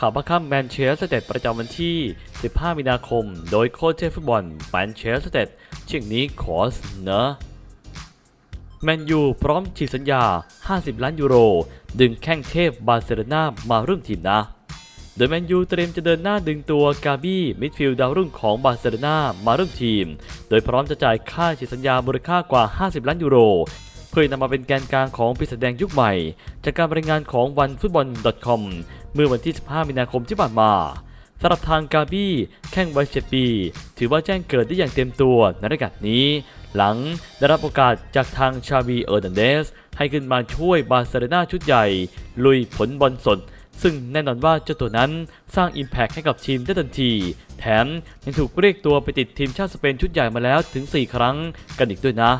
ข่าวบัคคัมแมนเชสเตอร์ประจำวันที่ 15 มีนาคม โดยโค้ชเชฟฟุตบอลแมนเชสเตอร์เช่นนี้ขอเสนอแมนยูพร้อมฉีกสัญญา 50 ล้านยูโร ดึงแข้งเทพบาร์เซโลนามาร่วมทีมนะ โดยแมนยูเตรียมจะเดินหน้าดึงตัวกาบี้มิดฟิลด์ดาวรุ่งของบาร์เซโลนามาร่วมทีม โดยพร้อมจะจ่ายค่าฉีกสัญญามูลค่ากว่า 50 ล้านยูโรเพื่อนำมาเป็นแกนกลางของปีศาจแดงยุคใหม่ จากการรายงานของวันฟุตบอล .com เมื่อวันที่ 15 มีนาคมที่ผ่านมาสำหรับทางกาบี้แข้งวัย7ปี ถือว่าแจ้งเกิดได้อย่างเต็มตัวในรายการนี้ หลังได้รับโอกาสจากทางชาบีเออร์นันเดส ให้ขึ้นมาช่วยบาร์เซโลนาชุดใหญ่ ลุยผลบอลสด ซึ่งแน่นอนว่าเจ้าตัวนั้นสร้าง Impact ให้กับทีมได้ทันที แถมยังถูกเรียกตัวไปติดทีมชาติสเปนชุดใหญ่มาแล้วถึง 4 ครั้งกันอีกด้วยนะ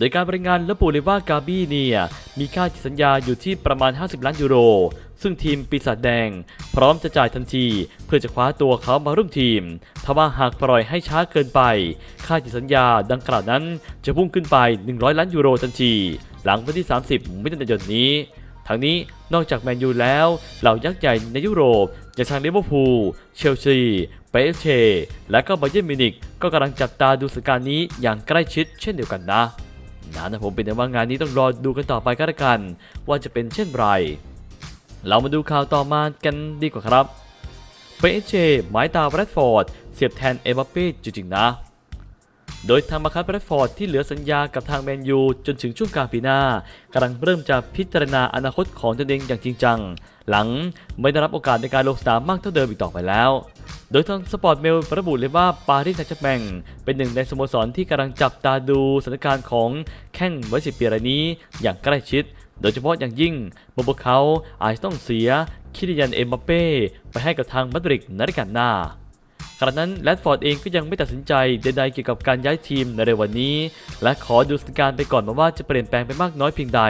โดยการบริงานระบุเลยว่ากาบี้เนี่ยมีค่าสัญญาอยู่ที่ประมาณ 50 ล้านยูโร ซึ่งทีมปีศาจแดง พร้อมจะจ่ายทันที เพื่อจะคว้าตัวเขามาร่วมทีมทว่าหากปล่อยให้ช้าเกินไป ค่าสัญญาดังกล่าวนั้นจะพุ่งขึ้นไป 100 ล้านยูโรทันที หลังวันที่ 30มิถุนายนนี้ทั้งนี้นอกจากแมนยูแล้ว เหล่ายักษ์ใหญ่ในยุโรปอย่างทางลิเวอร์พูล เชลซี เปเอเชและก็บาเยิร์นมิวนิกก็กำลังจับตาดูสถานการณ์นี้อย่างใกล้ชิดเช่นเดียวกันนะ นะนะผมเป็นแต่ว่างานนี้ต้องรอดูกันต่อไปก็แล้วกัน ว่าจะเป็นเช่นไร เรามาดูข่าวต่อมากันดีกว่าครับเปเอเชหมายตาแรดฟอร์ดเสียบแทนเอมบัปเป้จริงๆนะ โดยทางมาคัสแรดฟอร์ดที่เหลือสัญญากับทางแมนยูจนถึงช่วงกลางปีหน้ากำลังเริ่มจะพิจารณาอนาคตของตนเองอย่างจริงจัง หลังไม่ได้รับโอกาสในการลงสนามมากเท่าเดิมอีกต่อไปแล้ว โดยทางสปอร์ตเมลระบุเลยว่าปารีสแซงต์แชร์แมงเป็นหนึ่งในสโมสรที่กำลังจับตาดูสถานการณ์ของแข้งวัยสิบปีรายนี้อย่างใกล้ชิด โดยเฉพาะอย่างยิ่งเมื่อพวกเขาอาจต้องเสียคิริยันเอ็มบัปเป้ไปให้กับทางมาดริดในฤดูกาลหน้า ขณะนั้นแรดฟอร์ดเองก็ยังไม่ตัดสินใจใดๆเกี่ยวกับการย้ายทีมในเร็ววันนี้ และขอดูสถานการณ์ไปก่อนมาว่าจะเปลี่ยนแปลงไปมากน้อยเพียงใด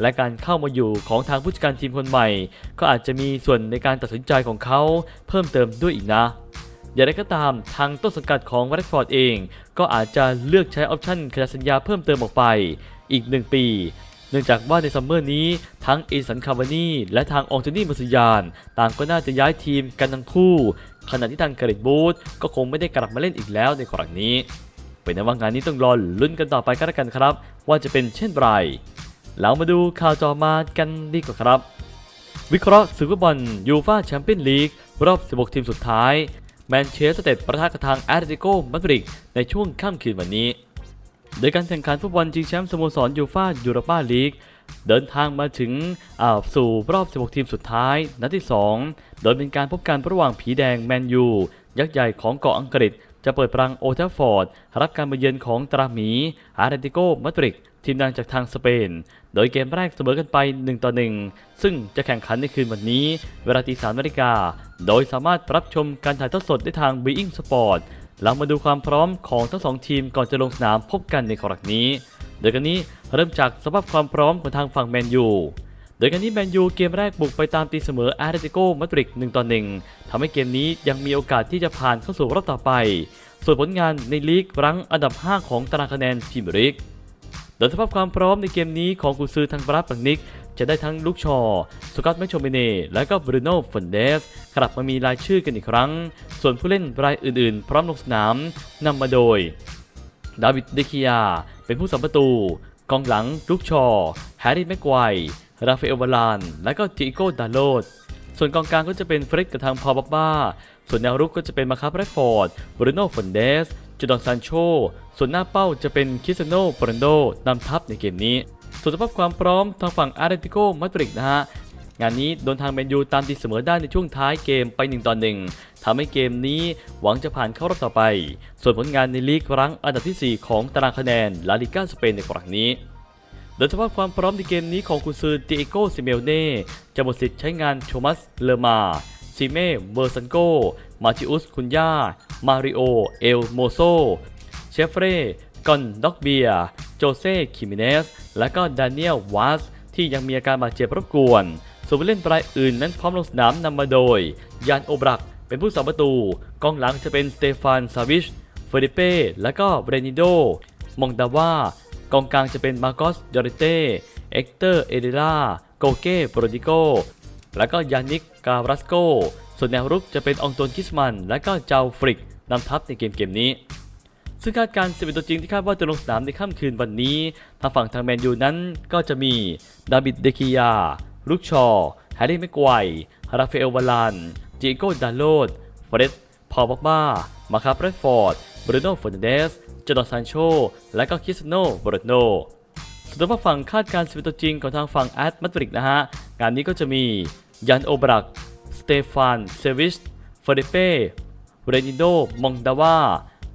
และการเข้ามาอยู่ของทางผู้จัดการทีมคนใหม่ ก็อาจจะมีส่วนในการตัดสินใจของเขาเพิ่มเติมด้วยอีกนะอย่างไรก็ตามทางต้นสังกัดของแรดฟอร์ดเอง ก็อาจจะเลือกใช้ออปชั่นขยายสัญญาเพิ่มเติมออกไปอีก 1 ปีเนื่องจากว่าในซัมเมอร์นี้ทั้งเอสันคาวานีและทางองโทนี่มาสุยาน ต่างก็น่าจะย้ายทีมกันทั้งคู่ ขณะที่ทางเกรดบูธก็คงไม่ได้กลับมาเล่นอีกแล้วในครั้งนี้ เป็นนว่างานนี้ต้องรอลุ้นกันต่อไปก็แล้วกันครับ ว่าจะเป็นเช่นไรเรามาดูข่าวต่อมากันดีกว่าครับ วิเคราะห์ศึกฟุตบอลยูฟาแชมเปี้ยนลีกรอบ 16 ทีมสุดท้ายแมนเชสเตอร์ประทะกับทางแอตเลติโกมาดริดในช่วงค่ำคืนวันนี้ โดยการแข่งขันฟุตบอลชิงแชมป์สโมสรยูฟายูโรปาลีก เดินทางมาถึงสู่รอบ 16 ทีมสุดท้าย นัดที่ 2 โดยเป็นการพบกันระหว่างผีแดงแมนยู ยักษ์ใหญ่ของเกาะอังกฤษ จะเปิดปรังโอเทลฟอร์ด รับการมาเยือนของตราหมีอาร์เรติโกมาดริดทีมดังจากทางสเปน โดยเกมแรกเสมอกันไป 1 ต่อ 1 ซึ่งจะแข่งขันในคืนวันนี้ เวลาตี3นาฬิกา โดยสามารถรับชมการถ่ายทอดสดได้ทาง Being Sport เรามาดูความพร้อมของทั้งสองทีมก่อนจะลงสนามพบกันในครั้งนี้ โดยกันนี้เริ่มจากสภาพความพร้อมของทางฝั่งแมนยูโดยกันนี้แมนยูเกมแรกบุกไปตามตีเสมออาร์เตติโกมาดริด1ต่อ1ทำให้เกมนี้ยังมีโอกาสที่จะผ่านเข้าสู่รอบต่อไป ส่วนผลงานในลีกรั้งอันดับ 5 ของตารางคะแนนพรีเมียร์ลีกโดยสภาพความพร้อมในเกมนี้ของกุซือทางบราปังนิก จะได้ทั้งลูกชอสกอตแมชโชเมเน่ และก็บรูโน่ฟอนเดสกลับมามีรายชื่อกันอีกครั้ง ส่วนผู้เล่นรายอื่นๆ พร้อมลงสนามนำมาโดย ดาวิดเดคิยา เป็นผู้สัมประตู กองหลังลูกชอ แฮร์รี่แม็กไกวร์ราฟาเอลวาลาน และก็จิโก้ดาโลดส่วนกองกลางก็จะเป็นเฟร็ดกับทางพอบับบ้า ส่วนแนวรุกก็จะเป็นมาคาร์แรดฟอร์ดบรูโน่ฟอนเดสจูดอนซานโช ส่วนหน้าเป้าจะเป็นคิสเตยโนโปรันโดนำทัพในเกมนี้ ส่วนสภาพความพร้อมทางฝั่งอาร์เรติโกมาดริดนะฮะ งานนี้โดนทางแมนยูตามตีเสมอได้ในช่วงท้ายเกมไป1ต่อ1ทำให้เกมนี้หวังจะผ่านเข้ารอบต่อไป ส่วนผลงานในลีกรั้งอันดับทีสี่4 ของตารางคะแนนลาลิก้าสเปนในครั้งนี้โดยเฉพาะความพร้อมในเกมนี้ของกุนซือติเอโกซิเมลเน่จะหมดสิทธิ์ใช้งานโชมัสเลมาซิเม่เบอร์ซันโก มาติอุสคุนยามาริโอ เอลโมโซ เชฟเร่กอนด็อกเบีย โจเซ่ คิมิเนส และก็ดานิเอลวาส ที่ยังมีอาการบาดเจ็บรบกวน ส่วนผู้เล่นรายอื่นนั้นพร้อมลงสนามนำมาโดย ยานโอบรัก เป็นผู้สาประตู กองหลังจะเป็นสเตฟานซาวิช เฟริเป้ และก็เบรนิโด มองดาว่ากองกลางจะเป็นมาโกสยอริเต้ เอ็กเตอร์เอเดล่า โกเก้โปรดิโก และก็ยานิกกาบรัสโก ส่วนแนวรุกจะเป็นองตนกิสมัน และก็เจ้าฟริกนำทัพในเกมเกมนี้ซึ่งคาดการณ์11ตัวจริงที่คาดว่าจะลงสนามในค่ำคืนวันนี้ ทางฝั่งทางแมนยูนั้นก็จะมี ดาบิด เดคิยา ลุกชอแฮร์รี่แม็กไกวร์ราฟาเอลวาลานจิโก้ดาโลดเฟร็ดพอลบ็อกบ้ามาคาเบรดฟอร์ดบรูโน่เฟอร์นันเดสจอร์ดนซานโช และก็คริสเตียโนโบรโนส่วนทางฝั่งคาดการณ์11ตัวจริงของทางฝั่งแอตมาดริดนะฮะ งานนี้ก็จะมียันโอบรัก สเตฟาน เซวิชเฟเดเป้เรนิโด มองดาวา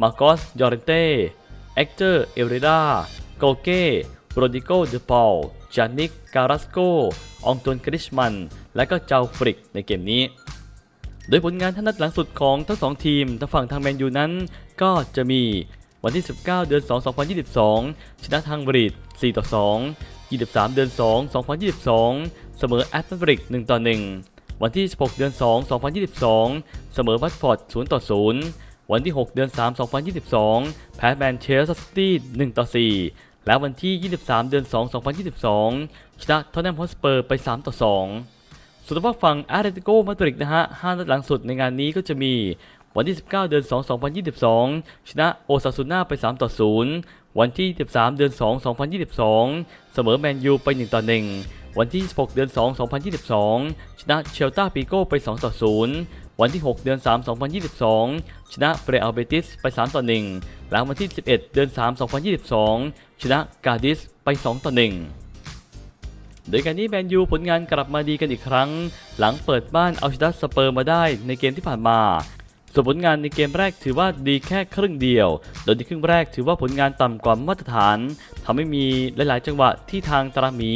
มาโกส ยอร์เรนเต้ เอ็กเตอร์ เอเรดาโกเก้โรดิโก เดปอล จานิก การัสโก อองตวนกริชมัน และก็เจ้าฟริกในเกมนี้ โดยผลงานท่านัดหลังสุดของทั้งสองทีมทางฝั่งทางแมนยูนั้น ก็จะมีวันที่ 19 เดือน 2 2022 ชนะทางบริด4ต่อ 2 23 เดือน 2 2022 เสมอแอตเลติก 1 ต่อ 1 วันที่ 16 เดือน 2 2022 เสมอวัตฟอร์ด 0 ต่อ 0 วันที่ 6 เดือน 3 2022 แพ้แมนเชสเตอร์ซิตี้ 1 ต่อ 4 และวันที่ 23 เดือน 2 2022 ชนะทอตแนมฮอสเปอร์ไป 3 ต่อ 2 ส่วนทางฝั่งอาร์เตติโกมาดริดนะฮะห้านัดหลังสุดในงานนี้ก็จะมีวันที่ 19 เดือน 2 2022 ชนะโอซาซูน่าไป 3 ต่อ 0 วันที่ 13 เดือน 2 2022 เสมอแมนยูไป 1 ต่อ 1 วันที่ 16 เดือน 2 2022 ชนะเชลตาปิโก้ไป 2 ต่อ 0 วันที่ 6 เดือน 3 2022 ชนะเปรอัลเบติสไป 3 ต่อ 1 และวันที่ 11 เดือน 3 2022 ชนะกาดิสไป 2 ต่อ 1 โดยการนี้แมนยูผลงานกลับมาดีกันอีกครั้ง หลังเปิดบ้านเอาชนะสเปอร์มาได้ในเกมที่ผ่านมาส่วนผลงานในเกมแรกถือว่าดีแค่ครึ่งเดียว โดยในครึ่งแรกถือว่าผลงานต่ำกว่ามาตรฐานทำให้มีหลาย ๆ จังหวะที่ทางตราหมี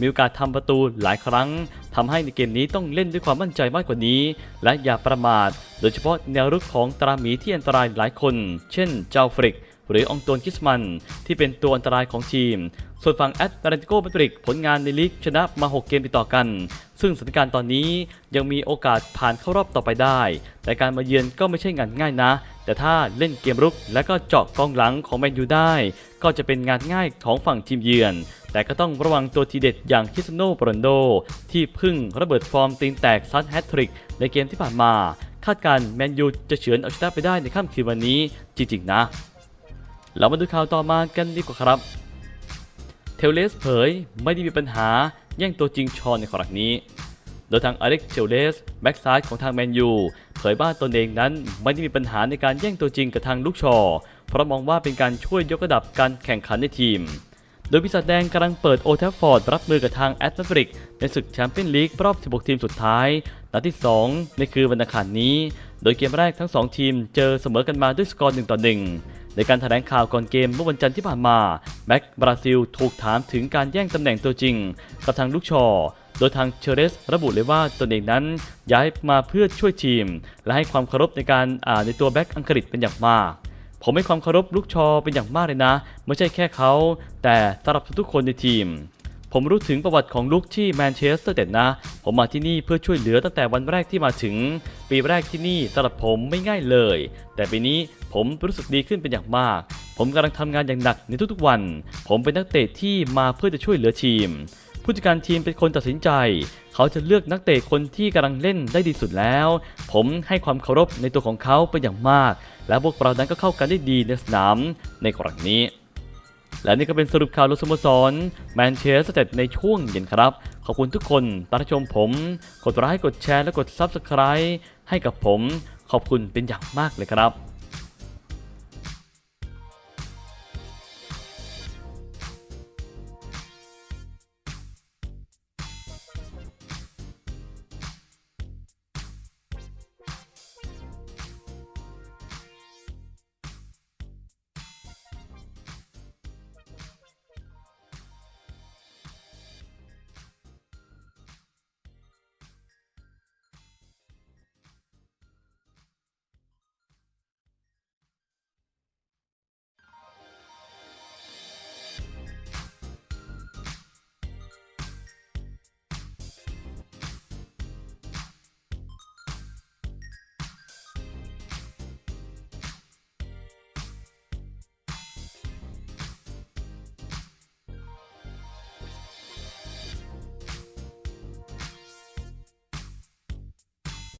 มีโอกาสทำประตูหลายครั้ง ทำให้ในเกมนี้ต้องเล่นด้วยความมั่นใจมากกว่านี้ และอย่าประมาท โดยเฉพาะแนวรุกของตราหมีที่อันตรายหลายคน เช่น เจ้าฟริก หรือองตวนกิสมัน ที่เป็นตัวอันตรายของทีม ส่วนฝั่งแอตเลติโกมาดริดผลงานในลีกชนะมา 6 เกมติดต่อกัน ซึ่งสถานการณ์ตอนนี้ยังมีโอกาสผ่านเข้ารอบต่อไปได้ แต่การมาเยือนก็ไม่ใช่งานง่ายนะ แต่ถ้าเล่นเกมรุก และก็เจาะกองหลังของแมนยูได้ ก็จะเป็นงานง่ายของฝั่งทีมเยือน แต่ก็ต้องระวังตัวทีเด็ดอย่างคิสโนโรนโด ที่พึ่งระเบิดฟอร์มตีนแตกซัดแฮตทริกในเกมที่ผ่านมา คาดการ์แมนยูจะเฉือนเอาชนะไปได้ในค่ำคืนวันนี้จริงๆนะ เรามาดูข่าวต่อมากันดีกว่าครับ เทเลสเผยไม่ได้มีปัญหาแย่งตัวจริงชอนในครั้งนี้โดยทางอเล็กเทเลสแบ็กซ้ายของทางแมนยูเผยว่าตนเองนั้นไม่ได้มีปัญหาในการแย่งตัวจริงกับทางลูกชอ เพราะมองว่าเป็นการช่วยยกระดับการแข่งขันในทีม โดยปีศาจแดงกำลังเปิดโอเทฟฟอร์ดรับมือกับทางแอตเลนติกในศึกแชมเปี้ยนลีกรอบ 16 ทีมสุดท้าย นัดที่ 2 ในคืนวันอังคารนี้ โดยเกมแรกทั้ง 2 ทีมเจอเสมอกันมาด้วยสกอร์ 1 ต่อ 1 ในการแถลงข่าวก่อนเกมเมื่อวันจันทร์ที่ผ่านมาแบ็กบราซิลถูกถามถึงการแย่งตำแหน่งตัวจริง กับทางลูกชอโดยทางเชเรสระบุเลยว่าตนเองนั้นย้ายมาเพื่อช่วยทีม และให้ความเคารพในการในตัวแบ็กอังกฤษเป็นอย่างมาก ผมให้ความเคารพลูกชอเป็นอย่างมากเลยนะ ไม่ใช่แค่เขา แต่สำหรับทุกๆคนในทีม ผมรู้ถึงประวัติของลูกที่แมนเชสเตอร์เด็ดนะ ผมมาที่นี่เพื่อช่วยเหลือตั้งแต่วันแรกที่มาถึง ปีแรกที่นี่สำหรับผมไม่ง่ายเลย แต่ปีนี้ผมรู้สึกดีขึ้นเป็นอย่างมาก ผมกำลังทำงานอย่างหนักในทุกๆวัน ผมเป็นนักเตะที่มาเพื่อจะช่วยเหลือทีม ผู้จัดการทีมเป็นคนตัดสินใจ เขาจะเลือกนักเตะคนที่กำลังเล่นได้ดีสุดแล้ว ผมให้ความเคารพในตัวของเขาเป็นอย่างมาก และพวกเรานั้นก็เข้ากันได้ดีในสนามในกรณีนี้ และนี่ก็เป็นสรุปข่าวลสโมสรแมนเชสเตอร์ในช่วงเย็นครับ ขอบคุณทุกคนตามชมผม กดไลค์กดแชร์และกด Subscribe ให้กับผม ขอบคุณเป็นอย่างมากเลยครับ